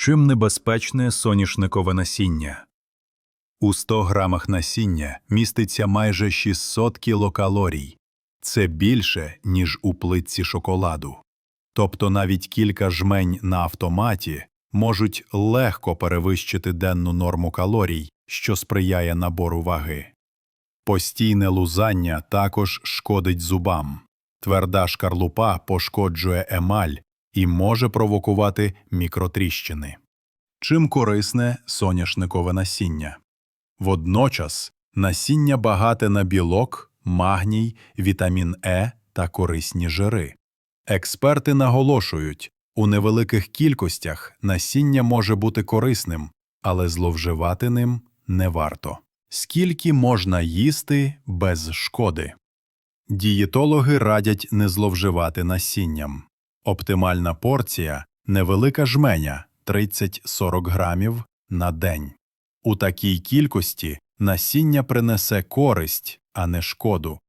Чим небезпечне соняшникове насіння? У 100 грамах насіння міститься майже 600 кілокалорій. Це більше, ніж у плитці шоколаду. Тобто навіть кілька жмень на автоматі можуть легко перевищити денну норму калорій, що сприяє набору ваги. Постійне лузання також шкодить зубам. Тверда шкарлупа пошкоджує емаль і може провокувати мікротріщини. Чим корисне соняшникове насіння? Водночас насіння багате на білок, магній, вітамін Е та корисні жири. Експерти наголошують, у невеликих кількостях насіння може бути корисним, але зловживати ним не варто. Скільки можна їсти без шкоди? Дієтологи радять не зловживати насінням. Оптимальна порція невелика жменя 30-40 грамів на день. У такій кількості насіння принесе користь, а не шкоду,